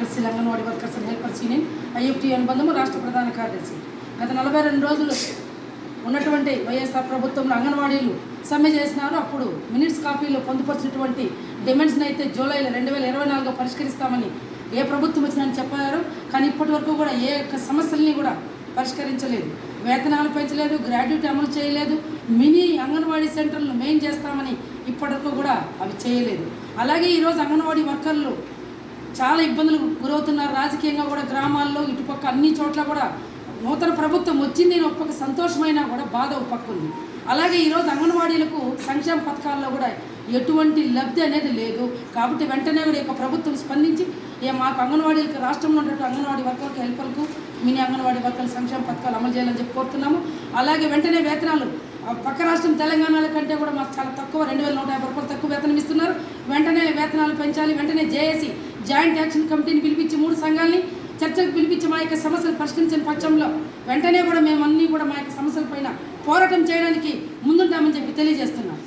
కార్యదర్శి anganwadi workers and helpers union IFT అనుబంధము రాష్ట్ర ప్రధాన కార్యదర్శి. గత నలభై రెండు రోజులు ఉన్నటువంటి వైఎస్ఆర్ ప్రభుత్వంలో అంగన్వాడీలు సమ్మె చేసినారు. అప్పుడు మినిట్స్ కాపీలో పొందుపరిచినటువంటి డిమాండ్స్ని అయితే జూలైలో రెండు వేల ఇరవై నాలుగులో పరిష్కరిస్తామని ఏ ప్రభుత్వం వచ్చిందని చెప్పారు. కానీ ఇప్పటి వరకు కూడా ఏ యొక్క సమస్యల్ని కూడా పరిష్కరించలేదు. వేతనాలు పెంచలేదు గ్రాడ్యుయేట్ అమలు చేయలేదు. మినీ అంగన్వాడీ సెంటర్లు మెయిన్ చేస్తామని ఇప్పటివరకు కూడా అవి చేయలేదు. అలాగే ఈరోజు అంగన్వాడీ వర్కర్లు చాలా ఇబ్బందులు గురవుతున్నారు. రాజకీయంగా కూడా గ్రామాల్లో ఇటుపక్క అన్ని చోట్ల కూడా నూతన ప్రభుత్వం వచ్చింది నేను ఒప్పక సంతోషమైనా కూడా బాధ ఒక ఉంది అలాగే ఈరోజు అంగన్వాడీలకు సంక్షేమ పథకాల్లో కూడా ఎటువంటి లబ్ధి అనేది లేదు. కాబట్టి వెంటనే కూడా యొక్క ప్రభుత్వం స్పందించి ఏ మాకు అంగన్వాడీలకు రాష్ట్రంలో ఉన్నటువంటి అంగన్వాడీ వర్కర్లకు హెల్పర్లకు మినీ అంగన్వాడీ వర్కర్ల సంక్షేమ పథకాలు అమలు చేయాలని చెప్పి కోరుతున్నాము. అలాగే వెంటనే వేతనాలు పక్క రాష్ట్రం తెలంగాణల కంటే కూడా మాకు చాలా తక్కువ రెండు వేల నూట యాభై రూపాయలు తక్కువ వేతనం ఇస్తున్నారు. వెంటనే వేతనాలు పెంచాలి వెంటనే జేఏసీ జాయింట్ యాక్షన్ కమిటీని పిలిపించి మూడు సంఘాలని చర్చకు పిలిపించి మా యొక్క సమస్యలు పరిష్కరించిన పక్షంలో వెంటనే కూడా మేము అన్నీ కూడా మా యొక్క సమస్యల పైన పోరాటం చేయడానికి ముందుంటామని చెప్పి తెలియజేస్తున్నాం.